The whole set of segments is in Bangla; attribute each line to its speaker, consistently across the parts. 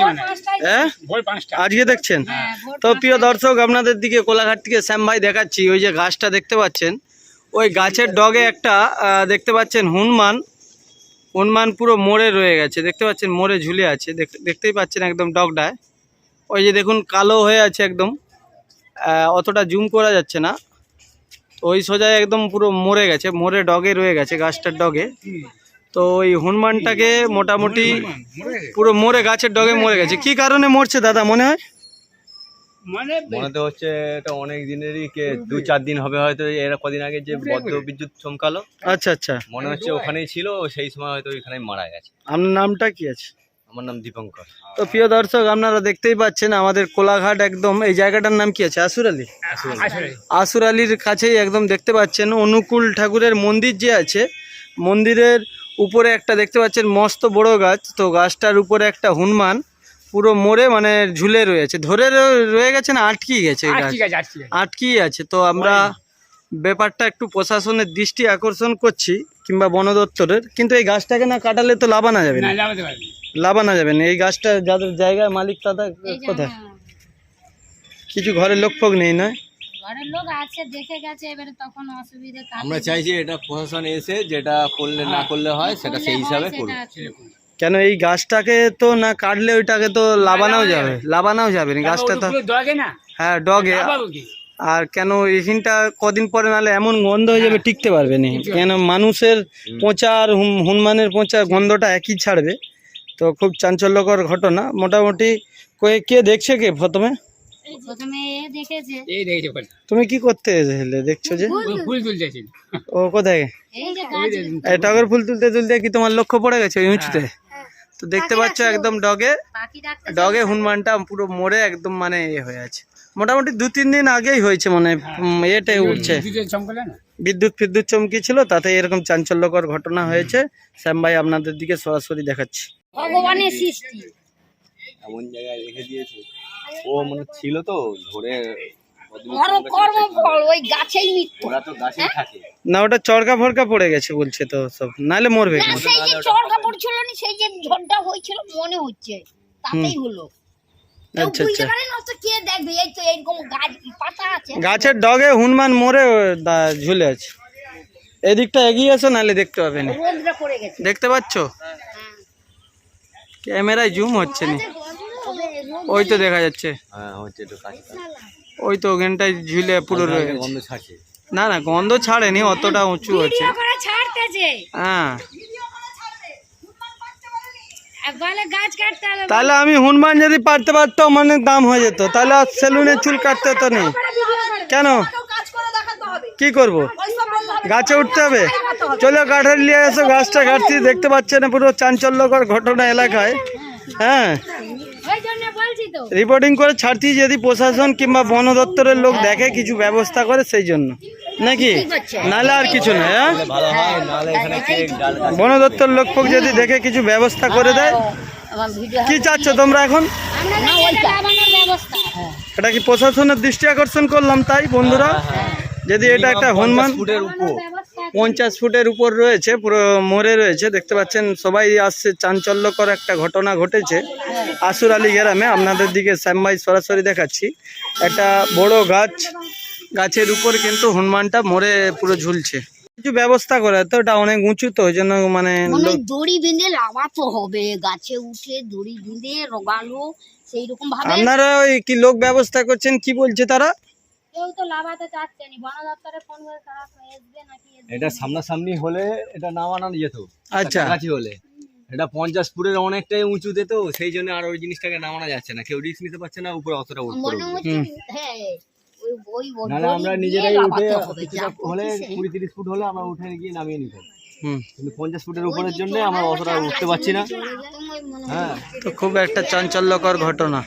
Speaker 1: মানে
Speaker 2: হ্যাঁ? আজকে দেখছেন? তো প্রিয় দর্শক আপনাদের দিকে কোলাঘাট থেকে শ্যাম ভাই দেখাচ্ছি। ওই যে গাছটা দেখতে পাচ্ছেন? ওই গাছের ডগে একটা দেখতে পাচ্ছেন হনুমান। হনুমান পুরো মোড়ে রয়ে গেছে। দেখতে পাচ্ছেন মোড়ে ঝুলে আছে। দেখ- দেখতেই পাচ্ছেন একদম ডগটায় ওই যে দেখুন কালো হয়ে আছে একদম। অতটা জুম করা যাচ্ছে না। তো ওই সোজায় একদম পুরো মরে গেছে মরে ডগে রয়ে গেছে গাছটার ডগে। তো ওই হনুমানটাকে মোটামুটি পুরো মরে গাছের ডগে মরে গেছে। কি কারণে মরছে দাদা মনে হয়?
Speaker 1: মানে
Speaker 3: মনে তো হচ্ছে এটা অনেক দিনেরই কে দু চার দিন হবে হয়তো এরা কদিন আগে যে বদ্ধ বিদ্যুৎ চমকালো।
Speaker 2: আচ্ছা আচ্ছা।
Speaker 3: মনে হচ্ছে ওখানেই ছিল সেই সময় হয়তো মারা গেছে।
Speaker 2: আপনার নামটা কি আছে?
Speaker 3: আমার নাম দীপঙ্কর।
Speaker 2: তো প্রিয় দর্শক আপনারা দেখতেই পাচ্ছেন আমাদের কোলাঘাট একদম এই জায়গাটার নাম কি আছে? আসুর আলী। আসুর আলীর কাছেই একদম দেখতে পাচ্ছেন অনুকূল ঠাকুরের মন্দির যে আছে মন্দিরের উপরে একটা দেখতে পাচ্ছেন মস্ত বড় গাছ তো গাছটার উপরে একটা হনুমান পুরো মরে মানে ঝুলে রয়েছে। ধরে রয়ে- রয়ে গেছে না আটকিয়ে গেছে
Speaker 1: আছে
Speaker 2: আটকিয়ে আছে। তো আমরা ব্যাপারটা একটু প্রশাসনের দৃষ্টি আকর্ষণ করছি কিংবা বন দপ্তরের। কিন্তু এই গাছটাকে না কাটালে তো লাভানো যাবে
Speaker 1: না।
Speaker 2: না
Speaker 1: লাগাতে
Speaker 2: যাবে না। এই গাছটা যাদের জায়গায় মালিক তাদের কোথায়? কিছু ঘরের লোক ফোক নেই না
Speaker 4: ঘরের লোক আছে দেখে গেছে এবারে তখন অসুবিধে
Speaker 3: আমরা চাইছি এটা প্রশাসন এসে যেটা করলে না করলে হয় সেটা সেই হিসাবে করুক।
Speaker 2: কেন এই গাছটাকে তো না কাটলে ওইটাকে তো লাভানোও যাবে লাভানোও যাবে না গাছটা তো
Speaker 1: না?
Speaker 2: হ্যাঁ ডগে। আর কেন এখানটা কদিন পরে নালে এমন গন্ধ হয়ে যাবে টিকতে পারবে না। কেন মানুষের পচা আর হনুমানের পচা গন্ধটা একই ছাড়বে। তো খুব চাঞ্চল্যকর ঘটনা। মোটামুটি কয়ে কে দেখছে কে প্রথমে?
Speaker 4: প্রথমে দেখেছে।
Speaker 1: এই দেখেছে
Speaker 2: তুমি কি করতে এলে দেখছ যে?
Speaker 1: ফুল
Speaker 2: ও কোথায়?
Speaker 4: এই যে গাছ।
Speaker 2: এই টগর ফুল তুলতে তুলতে কি তোমার লক্ষ্য পড়ে গেছে ওই উঁচুতে? তো দেখতে পাচ্ছ একদম ডগে। ডগে হনুমানটা পুরো মরে একদম মানে এ হয়ে আছে। মোটামুটি দু তিন দিন আগেই হয়েছে মানে উম, এটাই উঠছে।
Speaker 1: দুধের চমকালে না?
Speaker 2: বিদ্যুৎ ফিদ্যুৎ চমকি ছিল তাতে এরকম চাঞ্চল্যকর ঘটনা হয়েছে। শ্যাম ভাই আপনাদের দিকে সরাসরি দেখাচ্ছি।
Speaker 4: ভগবানের সৃষ্টি।
Speaker 3: এমন জায়গায় রেখে দিয়েছে। ও মানে ছিল তো ধরে থাকে।
Speaker 2: না ওটা চড়কা ফড়কা পড়ে গেছে বলছে তো সব। নাহলে মরবে
Speaker 4: সেই যে চর কাপড় না সেই যে ঝড়টা হয়েছিল মনে হচ্ছে। তাতেই হলো। কেউ
Speaker 2: আচ্ছা, আচ্ছা।
Speaker 4: পারে না তো কে দেখবে? এই তো এরকম গাছ পাতা আছে।
Speaker 2: গাছের ডগে হনুমান মরে ঝুলে আছে। এদিকটা এগিয়ে এসো নাহলে দেখতে পাবে না।
Speaker 4: রোদটা পড়ে গেছে।
Speaker 2: দেখতে পাচ্ছ? ক্যামেরায় জুম হচ্ছে না। ওই তো দেখা যাচ্ছে।
Speaker 3: হ্যাঁ
Speaker 2: ওই তো ওখানটায় ঝুলে পুরো রয়ে গেছে। না না গন্ধ ছাড়েনি অতটা উঁচু আছে।
Speaker 4: ভিডিও করে ছাড়তেছে।
Speaker 2: হ্যাঁ। তাহলে আমি হনুমান যদি পারতে পারতো মানে দাম হয়ে যেত। তাহলে আর সেলুনে চুল কাটতে হতো নেই কেন? কি করব? গাছে উঠতে হবে। চলো কাঠের নিয়ে এসো গাছটা কাটছি দেখতে পাচ্ছে না পুরো চাঞ্চল্যকর ঘটনা এলাকায়। হ্যাঁ
Speaker 4: ওই জন্য বলছি তো
Speaker 2: রিপোর্টিং করে ছাড়ছি যদি প্রশাসন কিংবা বন দপ্তরের লোক দেখে কিছু ব্যবস্থা করে সেই জন্য। নাকি? নাহলে আর কিছু নয় হ্যাঁ?
Speaker 3: ভালো হয়
Speaker 2: বন দপ্তর লোক ফোক যদি দেখে কিছু ব্যবস্থা করে দেয় কি চাচ্ছ তোমরা এখন?
Speaker 4: না ব্যবস্থা।
Speaker 2: এটা কি প্রশাসনের দৃষ্টি আকর্ষণ করলাম তাই বন্ধুরা? যদি এটা একটা হনুমান
Speaker 3: ফুটের উপর।
Speaker 4: ব্যবস্থা
Speaker 2: পঞ্চাশ ফুটের উপর রয়েছে পুরো মরে রয়েছে। দেখতে পাচ্ছেন সবাই আসছে চাঞ্চল্যকর একটা ঘটনা ঘটেছে। আসুর আলী গ্রামে আপনাদের দিকে শ্যামভাই সরাসরি দেখাচ্ছি। একটা বড় গাছ গাছের উপর কিন্তু হনুমানটা মরে পুরো ঝুলছে। কিছু ব্যবস্থা করে তো এটা অনেক উঁচু তো ওই জন্য মানে
Speaker 4: দড়ি বেঁধে লাগাতে হবে। গাছে উঠে দড়ি বেঁধে রোগালো সেই রকম ভাবে
Speaker 2: আপনারা ওই কি লোক ব্যবস্থা করছেন কি বলছে তারা?
Speaker 4: কেউ তো লাগাতে চাচ্ছে না। বন দপ্তরে ফোন করে তারা আসবে নাকি
Speaker 3: এটা সামনাসামনি হলে এটা নামানো যেত।
Speaker 2: আচ্ছা।
Speaker 3: কাছাকাছি হলে। এটা পঞ্চাশ ফুটের অনেকটাই উঁচুতে তো সেই জন্য আর ওই জিনিসটাকে নামানো যাচ্ছে না। কেউ রিস্ক নিতে পারছে না উপরে অতটা
Speaker 4: হচ্ছে হ্যাঁ
Speaker 3: নাহলে আমরা নিজেরাই উঠে হলে কুড়ি তিরিশ ফুট হলে আমরা উঠে গিয়ে নামিয়ে নিতাম
Speaker 2: হুম।
Speaker 3: কিন্তু পঞ্চাশ ফুটের উপরের জন্য আমরা অতটা উঠতে পারছি না। হ্যাঁ।
Speaker 2: তো খুব একটা চাঞ্চল্যকর ঘটনা।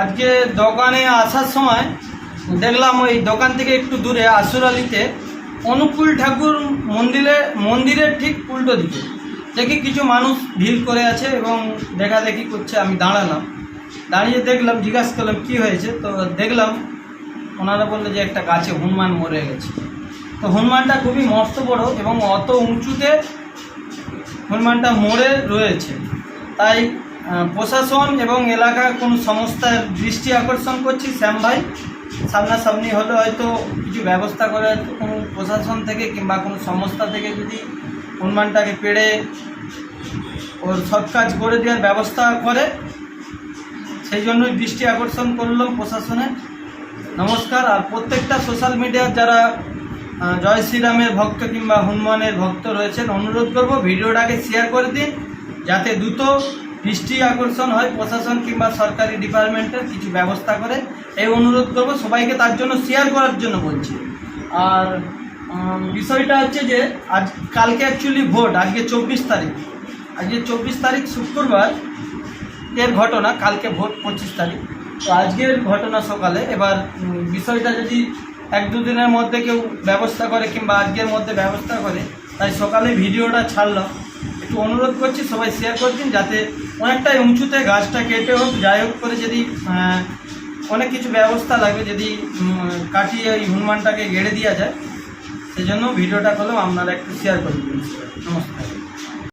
Speaker 2: আজকে দোকানে আসার সময় দেখলাম ওই দোকান থেকে একটু দূরে আসুর আলীতে অনুকূল ঠাকুর মন্দিরে, মন্দিরের ঠিক উল্টো দিকে। দেখি কিছু মানুষ ভিড় করে আছে এবং দেখা দেখি করছে, আমি দাঁড়ালাম। দাঁড়িয়ে দেখলাম, জিজ্ঞাসা করলাম, কী হয়েছে? তো দেখলাম, ওনারা বলল যে একটা গাছে হনুমান মরে গেছে। তো হনুমানটা খুবই মস্ত বড় এবং অত উঁচুতে হনুমানটা মরে রয়েছে। তাই প্রশাসন এবং এলাকার কোনো সংস্থার দৃষ্টি আকর্ষণ করছি, শ্যাম ভাই। সামনাসামনি হলে হয়তো কিছু ব্যবস্থা করে কোনো প্রশাসন থেকে কিংবা কোনো সংস্থা থেকে যদি হনুমানটাকে পেড়ে ওর সৎ কাজ করে দেওয়ার ব্যবস্থা করে, সেই জন্যই দৃষ্টি আকর্ষণ করলাম প্রশাসনে। নমস্কার। আর প্রত্যেকটা সোশ্যাল মিডিয়ার যারা জয় শ্রীরামের ভক্ত কিংবা হনুমানের ভক্ত রয়েছেন, অনুরোধ করব ভিডিওটাকে শেয়ার করে দিন, যাতে দ্রুত দৃষ্টি আকর্ষণ হয় প্রশাসন কিংবা সরকারি ডিপার্টমেন্টের কিছু ব্যবস্থা করে, এই অনুরোধ করব সবাইকে তার জন্য শেয়ার করার জন্য বলছি। আর বিষয়টা হচ্ছে যে, আজ, কালকে অ্যাকচুয়ালি ভোট, আজকে চব্বিশ তারিখ। আজকে চব্বিশ তারিখ শুক্রবার এর ঘটনা, কালকে ভোট পঁচিশ তারিখ। তো আজকের ঘটনা সকালে, এবার বিষয়টা যদি এক দুদিনের মধ্যে কেউ ব্যবস্থা করে কিংবা আজকের মধ্যে ব্যবস্থা করে, তাই সকালে ভিডিওটা ছাড়লাম। একটু অনুরোধ করছি, সবাই শেয়ার করছেন যাতে অনেকটাই উঁচুতে গাছটা কেটে হোক, যাই হোক করে যদি অনেক কিছু ব্যবস্থা লাগবে যদি কাটিয়ে ওই হনুমানটাকে গেড়ে দেওয়া যায়। সেজন্য ভিডিওটা করলেও আপনারা একটু শেয়ার করে দিন নমস্কার।